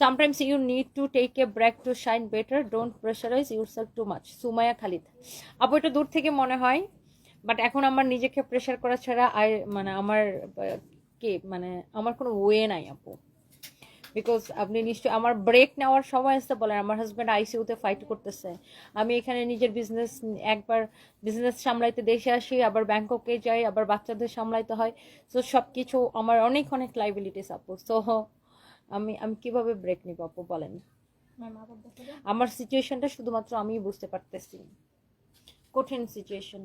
Sometimes you need to take a break to shine better don't pressurise yourself too much Sumaya Khalid. আপু, এটা দূর থেকে মনে হয় বাট এখন আমার নিজেকে প্রেশার করা ছাড়া আর মানে আমার, কে মানে আমার কোনো ওয়ে নাই আপু। বিকজ আপনি নিশ্চয়ই, আমার ব্রেক নেওয়ার সময় আসতে বলেন, আমার হাজব্যান্ড আইসিউতে ফাইট করতেছে। আমি এখানে নিজের বিজনেস একবার বিজনেস সামলাইতে দেশে আসি, আবার ব্যাংককে যাই, আবার বাচ্চাদের সামলাইতে হয়। সো সব কিছু আমার অনেক অনেক লাইবিলিটিস আপু। সো আমি আমি কীভাবে ব্রেক নিব আপু বলেন। আমার সিচুয়েশনটা শুধুমাত্র আমিই বুঝতে পারতেছি। কঠিন সিচুয়েশন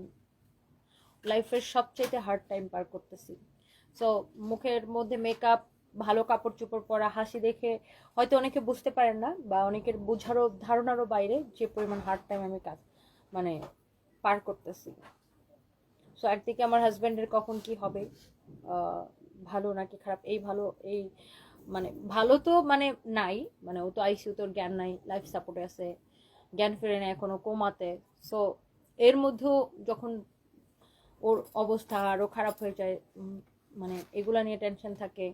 লাইফের সবচাইতে হার্ড টাইম পার করতেছি। সো মুখের মধ্যে মেকআপ ভালো কাপড় চোপড় পরা হাসি দেখে হয়তো অনেকে বুঝতে পারেন না বা অনেকের বোঝারও ধারণারও বাইরে যে পরিমাণ হার্ড টাইম আমি কাজ মানে পার করতেছি। সো একদিকে আমার হাজব্যান্ডের কখন কি হবে? ভালো নাকি খারাপ? এই ভালো এই মানে ভালো তো মানে নাই মানে ও তো আইসিউ তোর জ্ঞান নাই লাইফ সাপোর্টে আছে, জ্ঞান ফিরে নেয় এখনও কোমাতে। সো এর মধ্যেও যখন ওর অবস্থা আরও খারাপ হয়ে যায় মানে এগুলা নিয়ে টেনশন থাকে,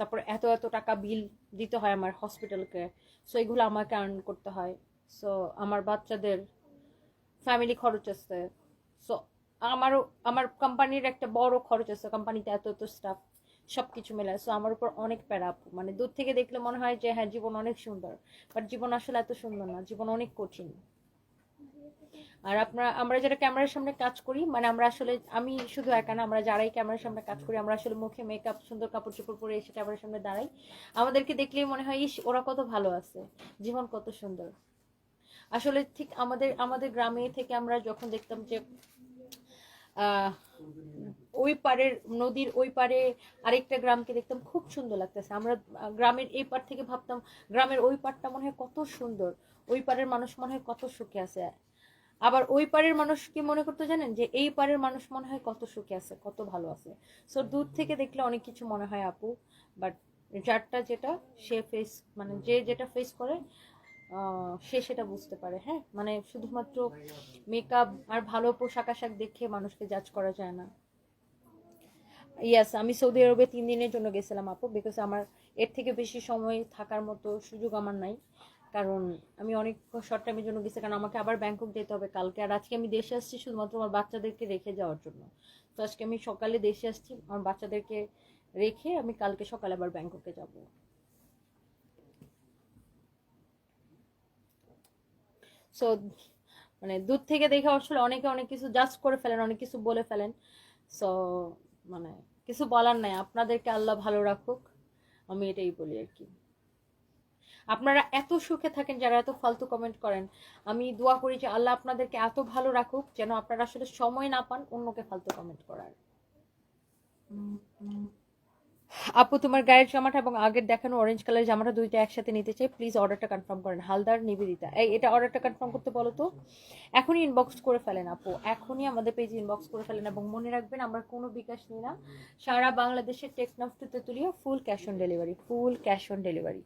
তারপর এত এত টাকা বিল দিতে হয় আমার হসপিটালকে সো এগুলো আমাকে আর্ন করতে হয়। সো আমার বাচ্চাদের ফ্যামিলি খরচ আছে। সো আমারও, আমার কোম্পানির একটা বড় খরচ আছে কোম্পানিতে এত এত স্টাফ সব কিছু মেলায়। সো আমার উপর অনেক প্যারা আপু। মানে দূর থেকে দেখলে মনে হয় যে হ্যাঁ জীবন অনেক সুন্দর। বাট জীবন আসলে এত সুন্দর না। জীবন অনেক কঠিন। আর আপনারা আমরা যারা ক্যামেরার সামনে কাজ করি মানে আমরা আসলে, আমি শুধু একা না, আমরা যারাই ক্যামেরার সামনে কাজ করি, আমরা আসলে মুখে মেকআপ সুন্দর কাপড় চোপড় পরে এসে ক্যামেরার সামনে দাঁড়াই। আমাদেরকে দেখলেই মনে হয়, ইস, ওরা কত ভালো আছে। জীবন কত সুন্দর। আসলে ঠিক আমাদের আমাদের গ্রামে থেকে আমরা যখন দেখতাম যে ওই পারের নদীর ওই পারে আরেকটা গ্রামকে দেখতাম, খুব সুন্দর লাগতেছে। আমরা গ্রামের এই পার থেকে ভাবতাম, গ্রামের ওই পারটা মনে হয় কত সুন্দর। ওই পারের মানুষ মনে হয় কত সুখে আছে। আবার ওই পারের মানুষ কি মনে করতে জানেন? যে এই পারের মানুষ মনে হয় কত সুখে আছে, কত ভালো আছে। সো দূর থেকে দেখলে অনেক কিছু মনে হয় আপু বাট যারটা যেটা, সে ফেস মানে যে যেটা ফেস করে সে সেটা বুঝতে পারে হ্যাঁ? মানে শুধুমাত্র মেকআপ আর ভালো পোশাক আশাক দেখে মানুষকে জাজ করা যায় না। ইয়াস আমি সৌদি আরবে তিন দিনের জন্য গেছিলাম আপু বিকজ আমার এর থেকে বেশি সময় থাকার মতো সুযোগ আমার নাই। কারণ আমি অনেক শর্ট টাইমের জন্য গেছি, কারণ আমাকে আবার ব্যাংকক যেতে হবে কালকে। আর আজকে আমি দেশে আসছি শুধুমাত্র আমার বাচ্চাদেরকে রেখে যাওয়ার জন্য। তো আজকে আমি সকালে দেশে আসছি, আমার বাচ্চাদেরকে রেখে আমি কালকে সকালে আবার ব্যাংককে যাব। সো মানে দূর থেকে দেখে আসলে অনেকে অনেক কিছু জাস্ট করে ফেলেন, অনেক কিছু বলে ফেলেন। সো মানে কিছু বলার নাই। আপনাদেরকে আল্লাহ ভালো রাখুক। আমি এটাই বলি আর কি। আপনারা এত সুখে থাকেন, যারা এত ফালতু কমেন্ট করেন। আমি দোয়া করি যে আল্লাহ আপনাদেরকে এত ভালো রাখুক, যেন আপনারা আসলে সময় না পান অন্যকে ফালতু কমেন্ট করার। আপু, তোমার গায়ের জামাটা এবং আগের দেখানো অরেঞ্জ কালারের জামাটা দুইটা একসাথে নিতে চাই প্লিজ অর্ডারটা কনফার্ম করেন। হালদার, নিবেদিতা। এই, এটা অর্ডারটা কনফার্ম করতে বলো তো? এখনই ইনবক্স করে ফেলেন আপু, এখনই আমাদের পেজে ইনবক্স করে ফেলেন এবং মনে রাখবেন আমরা কোনো বিকাশ নিই না। সারা বাংলাদেশের Teknaf to Tetulia full cash on delivery full cash on delivery